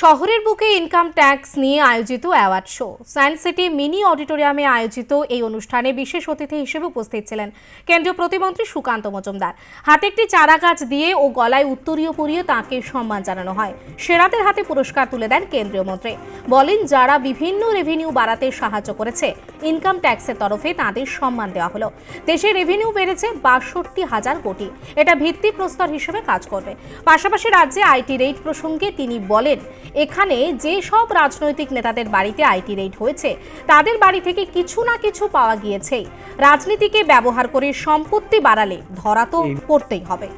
শহরের বুকে income tax নিয়ে আয়োজিত award show science city mini অডিটোরিয়ামে আয়োজিত এই অনুষ্ঠানে বিশেষ অতিথি হিসেবে উপস্থিত ছিলেন কেন্দ্রীয় প্রতিমন্ত্রী সুকান্ত মজুমদার। হাতে একটি চারা গাছ দিয়ে ও গলায় উত্তরীয় পরিয়ে তাঁকে সম্মান জানানো হয়। সেরাদের হাতে পুরস্কার তুলে দেন কেন্দ্রীয় মন্ত্রী। বলেন, যারা বিভিন্ন রেভিনিউ বাড়াতে সাহায্য করেছে ইনকাম ট্যাক্সের তরফে তাঁদের সম্মান দেওয়া হলো। দেশে রেভিনিউ বেড়েছে বাষট্টি হাজার কোটি। এটা ভিত্তিপ্রস্তর হিসেবে কাজ করবে। পাশাপাশি রাজ্যে আইটি রেট প্রসঙ্গে তিনি বলেন এখানে যে সব রাজনৈতিক নেতাদের বাড়িতে আইটি রেট হয়েছে তাদের বাড়ি থেকে কিছু না কিছু পাওয়া গিয়েছে। রাজনীতিকে ব্যবহার করে সম্পত্তি বাড়ালে ধরা তো পড়তেই হবে।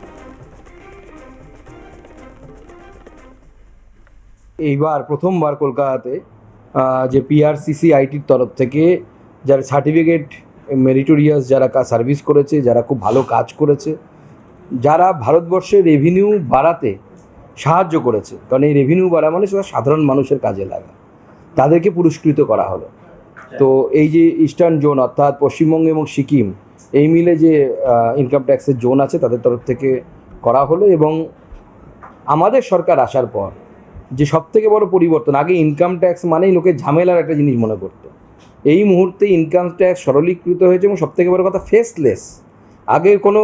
এইবার প্রথমবার কলকাতাতে যে পিআরসিসি আইটির তরফ থেকে যারা সার্টিফিকেট মেরিটোরিয়াস যারা সার্ভিস করেছে যারা খুব ভালো কাজ করেছে যারা ভারতবর্ষে রেভিনিউ বাড়াতে সাহায্য করেছে। কারণ এই রেভিনিউ বাড়া মানে সেটা সাধারণ মানুষের কাজে লাগা। তাদেরকে পুরস্কৃত করা হলো। তো এই যে ইস্টার্ন জোন অর্থাৎ পশ্চিমবঙ্গ এবং সিকিম, এই মিলে যে ইনকাম ট্যাক্সের জোন আছে তাদের তরফ থেকে করা হলো এবং আমাদের সরকার আসার পর যে সব থেকে বড় পরিবর্তন, আগে ইনকাম ট্যাক্স মানেই লোকে ঝামেলার একটা জিনিস মনে করতো। এই মুহূর্তে ইনকাম ট্যাক্স সরলীকৃত হয়েছে এবং সব থেকে বড় কথা ফেসলেস আগে কোনো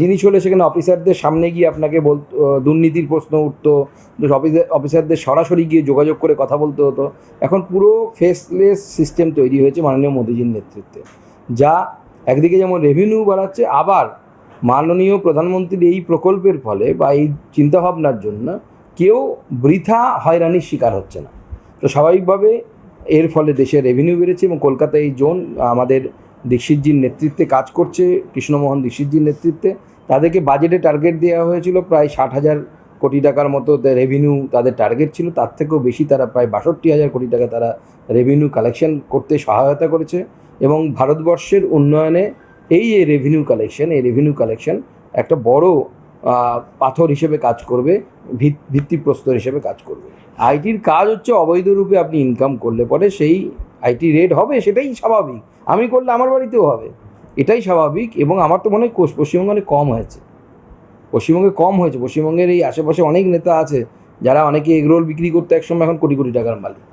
জিনিস হলে সেখানে অফিসারদের সামনে গিয়ে আপনাকে বল দুর্নীতির প্রশ্ন উঠতো অফিসার অফিসারদের সরাসরি গিয়ে যোগাযোগ করে কথা বলতে হতো। এখন পুরো ফেসলেস সিস্টেম তৈরি হয়েছে মাননীয় মোদীজির নেতৃত্বে, যা একদিকে যেমন রেভিনিউ বাড়াচ্ছে, আবার মাননীয় প্রধানমন্ত্রীর এই প্রকল্পের ফলে বা এই চিন্তাভাবনার জন্য কেউ বৃথা হয়রানির শিকার হচ্ছে না। তো স্বাভাবিকভাবে এর ফলে দেশের রেভিনিউ বেড়েছে এবং কলকাতা এই জোন আমাদের দীক্ষিতজির নেতৃত্বে কাজ করছে, কৃষ্ণমোহন দীক্ষিতজির নেতৃত্বে। তাদেরকে বাজেটে টার্গেট দেওয়া হয়েছিল প্রায় ষাট হাজার কোটি টাকার মতো রেভিনিউ তাদের টার্গেট ছিল। তার থেকেও বেশি তারা প্রায় বাষট্টি হাজার কোটি টাকা তারা রেভিনিউ কালেকশন করতে সহায়তা করেছে এবং ভারতবর্ষের উন্নয়নে এই যে রেভিনিউ কালেকশন এই রেভিনিউ কালেকশন একটা বড় পাথর হিসেবে কাজ করবে, ভিত- ভিত্তিপ্রস্তর হিসেবে কাজ করবে। আইটির কাজ হচ্ছে অবৈধ রূপে আপনি ইনকাম করলে পরে সেই আইটি রেট হবে সেটাই স্বাভাবিক। আমি করলে আমার বাড়িতেও হবে। এটাই স্বাভাবিক এবং আমার তো মনে হয় পশ্চিমবঙ্গে অনেক কম হয়েছে। পশ্চিমবঙ্গে কম হয়েছে। পশ্চিমবঙ্গের এই আশেপাশে অনেক নেতা আছে যারা অনেকে এগরোল বিক্রি করতে একসময় এখন কোটি কোটি টাকার মালিক।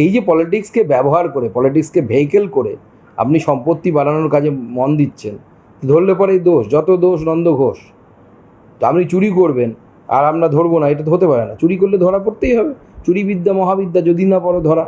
এই যে পলিটিক্সকে ব্যবহার করে পলিটিক্সকে ভেহিকেল করে আপনি সম্পত্তি বাড়ানোর কাজে মন দিচ্ছেন, ধরলে পরেই দোষ, যত দোষ নন্দ ঘোষ। তো আপনি চুরি করবেন, আর আমরা ধরবো না, এটা তো হতে পারে না। চুরি করলে ধরা পড়তেই হবে। চুরি বিদ্যা মহাবিদ্যা, যদি না পড়ো ধরা।